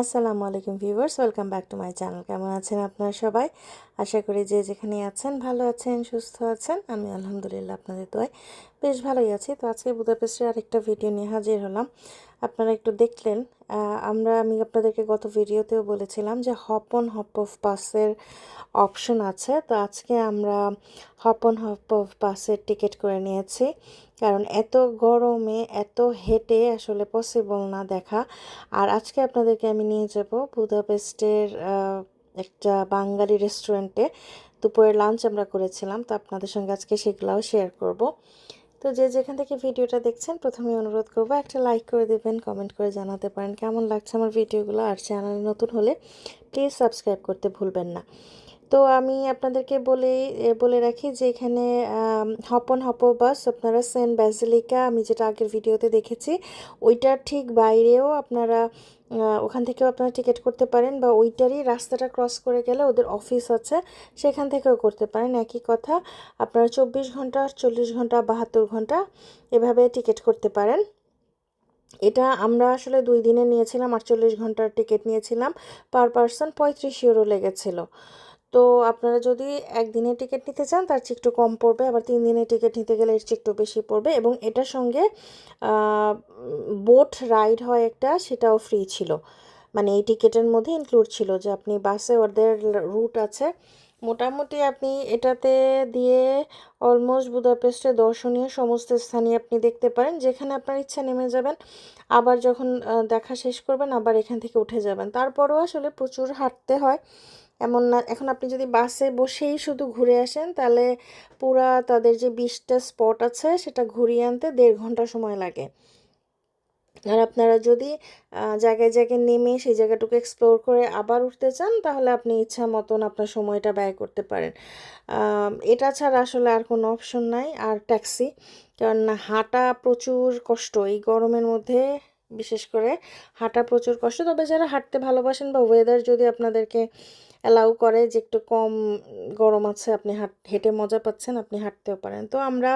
আসসালামু আলাইকুম viewers, welcome back to my channel. কেমন আছেন আপনারা সবাই? আশা করি যে যেখানে আছেন, ভালো আছেন, সুস্থ আছেন। আমি আলহামদুলিল্লাহ আপনাদের দোয়ায় বেশ ভালোই আছি। তো আজকে বুদাপেস্টের আরেকটা ভিডিও নিয়ে হাজির হলাম। আপনারা একটু দেখলেন আমরা আমি আপনাদেরকে গত ভিডিওতেও বলেছিলাম যে হপ অন হপ অফ বাসের অপশন আছে। তো আজকে আমরা হপ অন হপ অফ বাসের টিকিট করে নিয়েছি। কারণ এত গরমে এত হেঁটে আসলে পসিবল না দেখা। আর আজকে আপনাদেরকে আমি নিয়ে যাব বুদাপেস্টের আহ, একটা বাঙালি রেস্টুরেন্টে দুপুরের লাঞ্চ আমরা করেছিলাম তো আপনাদের সঙ্গে আজকে সেগুলোও শেয়ার করব। তো যে যেখান থেকে ভিডিওটা দেখছেন, প্রথমে অনুরোধ করব একটা লাইক করে দেবেন কমেন্ট করে জানাতে পারেন কেমন লাগছে আমার ভিডিওগুলো। আর চ্যানেলে নতুন হলে প্লিজ সাবস্ক্রাইব করতে ভুলবেন না। তো আমি আপনাদেরকে বলে বলে রাখি যে এখানে হপন হপ বাস আপনারা সেন্ট ব্যাসিলিকা, আমি যেটা আগের ভিডিওতে দেখেছি, ওইটার ঠিক বাইরেও আপনারা ওখান থেকেও আপনারা টিকিট করতে পারেন বা ওইটারই রাস্তাটা ক্রস করে গেলে ওদের অফিস আছে, সেখান থেকেও করতে পারেন। একই কথা, আপনারা চব্বিশ ঘণ্টা, চল্লিশ ঘণ্টা, বাহাত্তর ঘণ্টা এভাবে টিকিট করতে পারেন। এটা আমরা আসলে দুই দিনে নিয়েছিলাম, আটচল্লিশ ঘণ্টার টিকিট নিয়েছিলাম পার পার্সন পঁয়ত্রিশ ইউরো লেগেছিল। তো আপনারা যদি একদিনের টিকিট নিতে চান, তার চেয়ে একটু কম পড়বে। আবার তিন দিনের টিকিট নিতে গেলে এর চেয়ে একটু বেশি পড়বে এবং এটার সঙ্গে বোট রাইড হয় একটা, সেটাও ফ্রি ছিল। মানে এই টিকিটের মধ্যে ইনক্লুড ছিল যে আপনি বাসে ওদের রুট আছে। মোটামুটি আপনি এটাতে দিয়ে অলমোস্ট বুদাপেস্টে দর্শনীয় সমস্ত স্থানই আপনি দেখতে পারেন, যেখানে আপনার ইচ্ছা নেমে যাবেন। আবার যখন দেখা শেষ করবেন, আবার এখান থেকে উঠে যাবেন। তারপরও আসলে প্রচুর হাঁটতে হয়। এমন না, এখন আপনি যদি বাসে বসেই শুধু ঘুরে আসেন, তাহলে পুরা তাদের যে বিশটা স্পট আছে, সেটা ঘুরিয়ে আনতে দেড় ঘণ্টা সময় লাগে। আর আপনারা যদি জায়গায় জায়গায় নেমে সেই জায়গাটুকু এক্সপ্লোর করে আবার উঠতে চান, তাহলে আপনি ইচ্ছা মতন আপনার সময়টা ব্যয় করতে পারেন। এটা ছাড়া আসলে আর কোনো অপশন নাই, আর ট্যাক্সি কারণ হাঁটা প্রচুর কষ্ট। এই গরমের মধ্যে, বিশেষ করে হাঁটা প্রচুর কষ্ট। তবে যারা হাঁটতে ভালোবাসেন বা ওয়েদার যদি আপনাদেরকে অ্যালাউ করে যে একটু কম গরম আছে, আপনি হাঁট, হেঁটে মজা পাচ্ছেন, আপনি হাঁটতেও পারেন। তো আমরা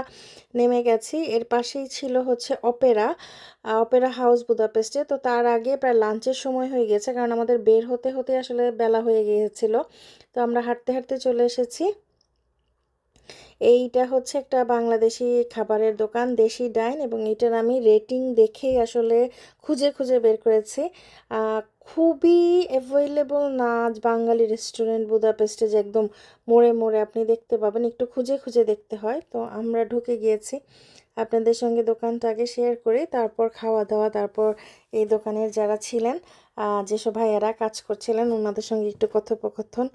নেমে গেছি। এর পাশেই ছিল হচ্ছে অপেরা অপেরা হাউস বুদাপেস্টে। তো তার আগে প্রায় লাঞ্চের সময় হয়ে গেছে, কারণ আমাদের বের হতে হতে আসলে বেলা হয়ে গিয়েছিল। তো আমরা হাঁটতে হাঁটতে চলে এসেছি। এইটা হচ্ছে একটা বাংলাদেশি খাবারের দোকান, দেশি ডাইন, এবং এটার আমি রেটিং দেখেই আসলে খুঁজে খুঁজে বের করেছি। খুবই অ্যাভেলেবল না বাঙালি রেস্টুরেন্ট বুদাপেস্টে যে একদম মোড়ে মোড়ে আপনি দেখতে পাবেন, একটু খুঁজে খুঁজে দেখতে হয়। তো আমরা ঢুকে গিয়েছি আপনাদের সঙ্গে দোকানটা আগে শেয়ার করি, তারপর খাওয়া দাওয়া, তারপর এই দোকানের যারা ছিলেন যেসব ভাইয়েরা কাজ করছিলেন, ওনাদের সঙ্গে একটু কথোপকথন।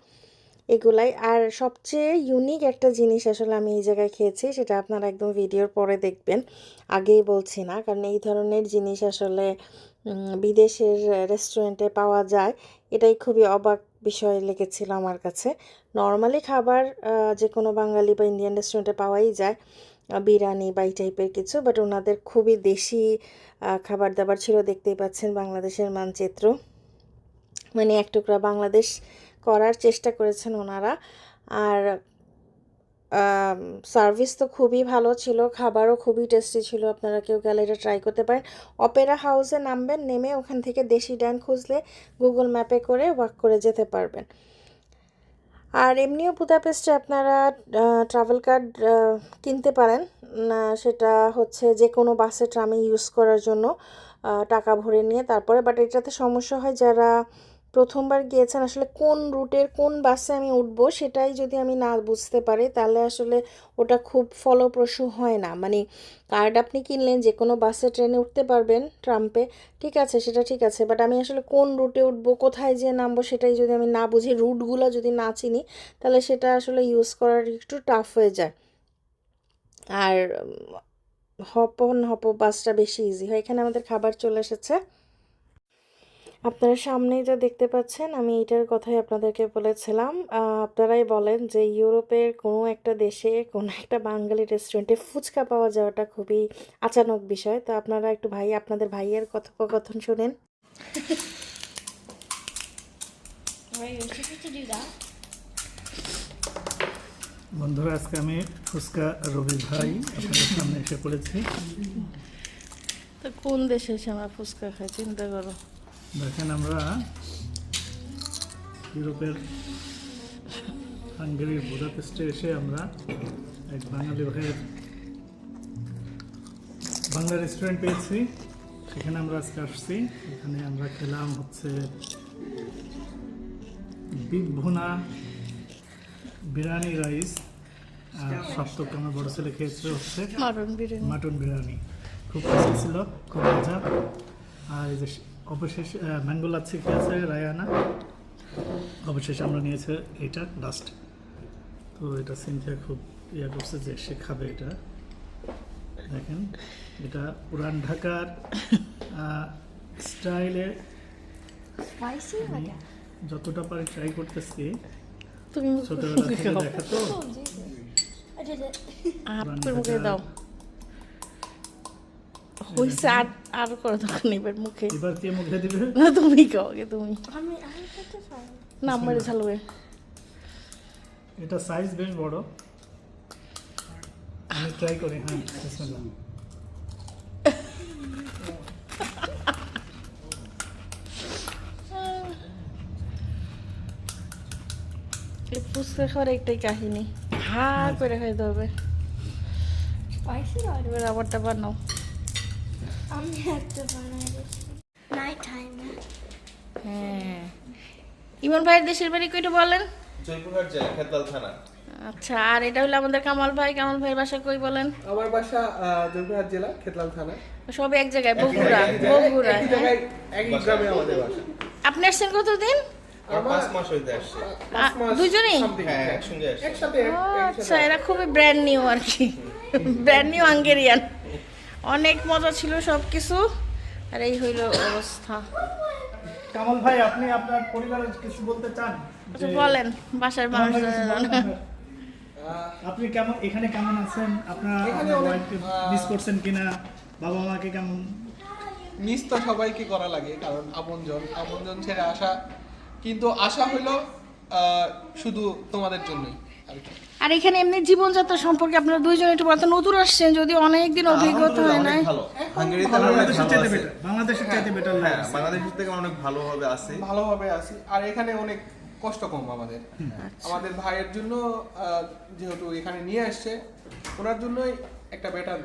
এগুলাই। আর সবচেয়ে ইউনিক একটা জিনিস আসলে আমি এই জায়গায় খেয়েছি, সেটা আপনারা একদম ভিডিওর পরে দেখবেন। আগেই বলছি না, কারণ এই ধরনের জিনিস আসলে বিদেশের রেস্টুরেন্টে পাওয়া যায়, এটাই খুবই অবাক বিষয় লেগেছিল আমার কাছে। নর্মালি খাবার যে কোনো বাঙালি বা ইন্ডিয়ান রেস্টুরেন্টে পাওয়াই যায় বিরিয়ানি বা এই টাইপের কিছু বাট ওনাদের খুবই দেশি খাবার দাবার ছিল, দেখতেই পাচ্ছেন বাংলাদেশের মানচিত্র। মানে এক টুকরা বাংলাদেশ করার চেষ্টা করেছেন ওনারা। আর সার্ভিস তো খুবই ভালো ছিল, খাবারও খুবই টেস্টি ছিল, আপনারা কেউ গেলে এটা ট্রাই করতে পারেন। অপেরা হাউসে নামবেন, নেমে ওখান থেকে দেশি ড্যান খুঁজলে গুগল ম্যাপে করে ওয়াক করে যেতে পারবেন। আর এমনিও বুদাপেস্টে আপনারা ট্রাভেল কার্ড কিনতে পারেন। সেটা হচ্ছে যে কোনো বাসে ট্রামে ইউজ করার জন্য টাকা ভরে নিয়ে তারপরে বাট এটাতে সমস্যা হয় যারা প্রথমবার গিয়েছেন, আসলে কোন রুটের কোন বাসে আমি উঠবো সেটাই যদি আমি না বুঝতে পারি, তাহলে আসলে ওটা খুব ফলপ্রসূ হয় না। মানে কার্ড আপনি কিনলেন যে কোনো বাসে ট্রেনে উঠতে পারবেন ট্রাম্পে, ঠিক আছে, সেটা ঠিক আছে বাট আমি আসলে কোন রুটে উঠবো, কোথায় যেয়ে নামবো সেটাই যদি আমি না বুঝি রুটগুলো যদি না চিনি, তাহলে সেটা আসলে ইউজ করার একটু টাফ হয়ে যায়। আর হপন হপ বাসটা বেশি ইজি হয়। এখানে আমাদের খাবার চলে এসেছে। আপনারা সামনেই যা দেখতে পাচ্ছেন আমি এটার কথাই আপনাদেরকে বলেছিলাম। আপনারাই বলেন যে ইউরোপের কোনো একটা দেশে কোনো একটা বাঙালি রেস্টুরেন্টে ফুচকা পাওয়া যাওয়াটা খুবই আচানক বিষয়। তো আপনারা একটু ভাই আপনাদের ভাইয়ের কথোপকথন শুনেন. বন্ধুরা আজকে আমি ফুচকা রবি ভাই আপনাদের সামনে এসে পড়েছি। তো কোন দেশে এসে আমরা ফুচকা খাই চিন্তা করো। দেখেন আমরা ইউরোপের হাঙ্গেরির বুদাপেস্টে এসে আমরা এক বাঙালি ভাইয়ের বাংলা রেস্টুরেন্ট পেয়েছি। সেখানে আমরা আজকে আসছি। এখানে আমরা খেলাম হচ্ছে বিগ ভুনা বিরিয়ানি রাইস আর সপ্তক আমার বড় ছেলে খেয়েছে হচ্ছে মাটন বিরিয়ানি। মাটন বিরিয়ানি। খুব টেস্টি ছিল খুব মজা। আর এই যে অবশেষ ম্যাঙ্গো লাচ্ছি খেয়েছে রায়ানা? অবশেষে আমরা নিয়েছে এটা লাস্ট তো এটা সিনথিয়া খুব ইয়া করছে যে সে খাবে এটা। দেখেন এটা পুরান ঢাকার স্টাইলে যতটা পারি ট্রাই করতেছি। তুমি ছোটবেলা থেকে দেখা। তো। Oh, Jesus. হইছে আর আর করে তখন এবার মুখে। এবার কে মুখে দিবে? না তুমি খাও আগে তুমি। I put না মেরে চালবে এটা সাইজ বেশ বড়। আমি ট্রাই করি হ্যাঁ বিসমিল্লাহ ফুচকা খাওয়ার একটাই কাহিনী। হা করে খাইতে হবে। এবার আবারটা বানাও। To find this. হ্যাঁ। ইমন ভাইয়ের দেশের বাড়ি কইটা বলেন? জয়পুরহাট জেলা খেতলাল থানা। আচ্ছা আর এটা হলো আমাদের কামাল ভাই। কামাল ভাইয়ের বাসা কই বলেন? আমার বাসা জয়পুরহাট জেলা থানা। সব এক জায়গায় বগুড়া বগুড়া একই হ্যাঁ। গ্রামে আমাদের বাসা। আপনি আসছেন কতদিন? আর পাঁচ মাস হইতে আসছে। পাঁচ আ, মাস দুজনেই? something, হ্যাঁ এক- আচ্ছা এরা খুবই ব্র্যান্ড নিউ আর কি। ব্র্যান্ড নিউ হাঙ্গেরিয়ান অনেক মজা ছিল সব কিছু আর এই হইল অবস্থা। কামাল ভাই আপনি আপনার পরিবারের কিছু বলতে চান? আচ্ছা, বলেন বাসার মানুষ আপনি কেমন এখানে কেমন আছেন? আপনার এখানে অনেক, মিস করছেন কিনা? বাবা মাকে কেমন? মিস তো সবাইকে করা লাগে কারণ আপনজন। আপনজন ছেড়ে আসা কিন্তু আশা হলো শুধু তোমাদের জন্যই আর কি। আর এখানে এমনি জীবনযাত্রা সম্পর্কে আপনারা দুইজন একটু বলতে নতুন আসছেন যদি অনেকদিন অভিজ্ঞতা হয় নাই। বাংলাদেশের চাইতে বেটার বাংলাদেশের চাইতে বেটার হ্যাঁ বাংলাদেশের থেকে অনেক ভালোভাবে আছি। ভালোভাবে আছি। আর এখানে অনেক কষ্ট কম আমাদের। আমাদের ভাইয়ের জন্য আহ, যেহেতু এখানে নিয়ে আসছে ওনার জন্যই একটা বেটার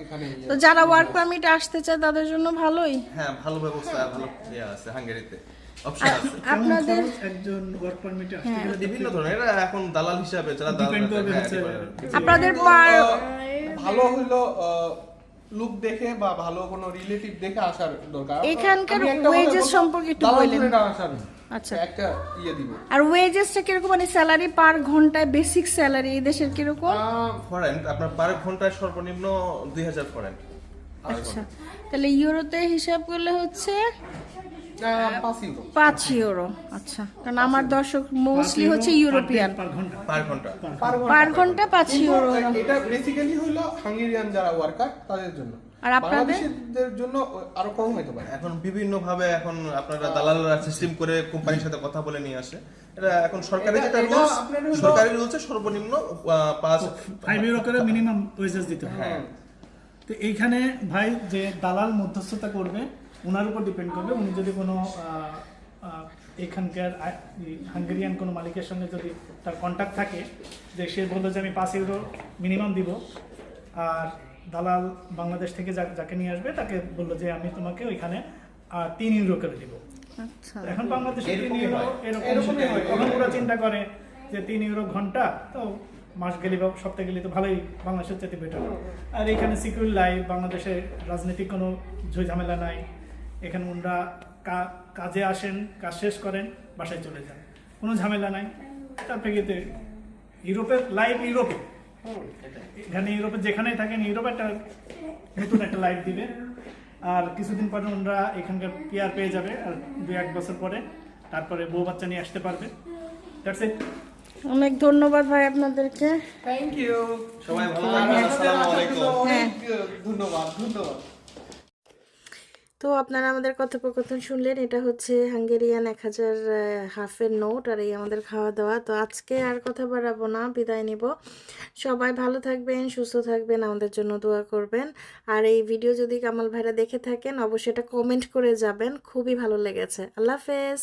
এখানে ইয়ে। তো যারা ওয়ার্ক পারমিটে আসতে চায় তাদের জন্য ভালোই। হ্যাঁ ভালো ব্যবস্থা ভালো ইয়ে আছে হাঙ্গেরিতে। আপনাদের একজন ওয়ার্ক পারমিটে আসতে হ্যাঁ। গেলে বিভিন্ন ধরনের এরা এখন দালাল হিসাবে যারা দালাল Depend করবে হ্যাঁ, আপনাদের ভালো হইল লুক দেখে বা ভালো কোনো রিলেটিভ দেখে আসার দরকার। এখানকার সম্পর্কে একটু আচ্ছা। একটা ইয়ে দিব। আর ওয়েজেসটা কীরকম? মানে স্যালারি পার ঘন্টায় বেসিক স্যালারি এই দেশের কীরকম? ফরেন আপনার পার ঘন্টায় সর্বনিম্ন দুই হাজার ফরেন আচ্ছা। তাহলে ইউরোতে হিসাব করলে হচ্ছে আহ, পাঁচ ইউরো। পাঁচ ইউরো আচ্ছা। কারণ আমার দর্শক মোস্টলি হচ্ছে ইউরোপিয়ান। পার ঘণ্টা। পার ঘণ্টা। পার ঘণ্টা। পার ঘণ্টা। পাঁচ কিন্তু ইউরো। এটা বেসিক্যালি হলো হাঙ্গেরিয়ান যারা ওয়ার্কার তাদের জন্য। আর আপনাদের? জন্য আরও কম হতে পারে। এখন বিভিন্ন ভাবে এখন আপনারা দালালরা সিস্টেম করে কোম্পানির সাথে কথা বলে নিয়ে আসে। এটা এখন সরকারি যেটা রুলস সরকারি রুলসে সর্বনিম্ন ইউরো করে মিনিমাম ওয়েজেস দিতে হবে। হ্যাঁ। তো এইখানে ভাই যে দালাল মধ্যস্থতা করবে ওনার উপর ডিপেন্ড করবে। উনি যদি কোনো এখানকার হাঙ্গেরিয়ান কোনো মালিকের সঙ্গে যদি তার কন্ট্যাক্ট থাকে যে সে বলল যে আমি পাঁচ ইউরো মিনিমাম দিব আর দালাল বাংলাদেশ থেকে যা- যাকে নিয়ে আসবে তাকে বলল যে আমি তোমাকে ওইখানে তিন ইউরো করে দিব। আচ্ছা। এখন বাংলাদেশে তিন ইউরো এরকম এরকমই হয়। তখন ওরা চিন্তা করে যে তিন ইউরো ঘণ্টা তো মাস গেলে বা সপ্তাহে গেলে তো ভালোই বাংলাদেশের চাইতে বেটার আর এখানে সিকিউর লাইফ বাংলাদেশের রাজনৈতিক কোনো ঝামেলা নাই। এখানে ওনারা কা- কাজে আসেন কাজ শেষ করেন বাসায় চলে যান। কোনো ঝামেলা নাই। তারপরে গিয়ে ইউরোপের লাইফ ইউরোপে। এখানে ইউরোপে যেখানেই থাকেন ইউরোপে একটা নতুন একটা লাইফ দিবে। আর কিছুদিন পরে ওনারা এখানকার পিয়ার পেয়ে যাবে আর দু এক বছর পরে তারপরে বউ বাচ্চা নিয়ে আসতে পারবে। দ্যাটস ইট অনেক ধন্যবাদ ভাই আপনাদেরকে। থ্যাংক ইউ সবাই ভালো থাকবেন আসসালামু আলাইকুম। অনেক ধন্যবাদ ধন্যবাদ। তো আপনারা আমাদের কথোপকথন শুনলেন, এটা হচ্ছে হাঙ্গেরিয়ান এক হাজার হাফের নোট আর এই আমাদের খাওয়া দাওয়া তো আজকে আর কথা বাড়াবো না, বিদায় নিব। সবাই ভালো থাকবেন, সুস্থ থাকবেন, আমাদের জন্য দোয়া করবেন। আর এই ভিডিও যদি কামাল ভাইরা দেখে থাকেন, অবশ্যই এটা কমেন্ট করে যাবেন, খুবই ভালো লেগেছে। আল্লাহ হাফেজ।